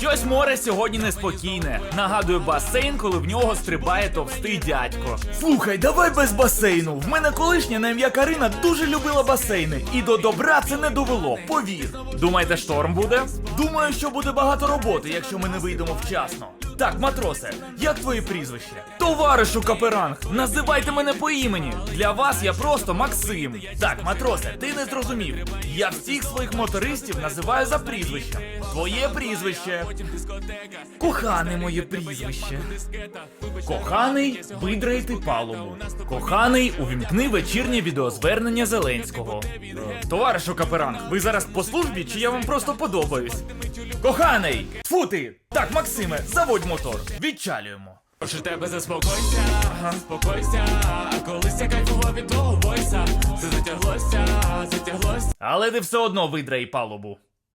Щось море сьогодні неспокійне. Нагадую басейн, коли в нього стрибає товстий дядько. Слухай, давай без басейну. В мене колишня на ім'я Карина дуже любила басейни. І до добра це не довело, повір. Думаєте, шторм буде? Думаю, що буде багато роботи, якщо ми не вийдемо вчасно. Так, матросе, як твоє прізвище? Товаришу Каперанг, називайте мене по імені. Для вас я просто Максим. Так, матросе, ти не зрозумів. Я всіх своїх мотористів називаю за прізвищем. Твоє прізвище. Кохане моє прізвище. Коханий, видрайте палубу. Коханий, увімкни вечірнє відеозвернення Зеленського. Товаришу Каперанг, ви зараз по службі чи я вам просто подобаюсь? Коханий! Тфу ти! Так, Максиме, заводь мотор. Відчалюємо. Прошу тебе заспокойся, заспокойся, а колись я кайфував від того, бойся. це затяглося, затяглося. Але ти все одно видрай палубу.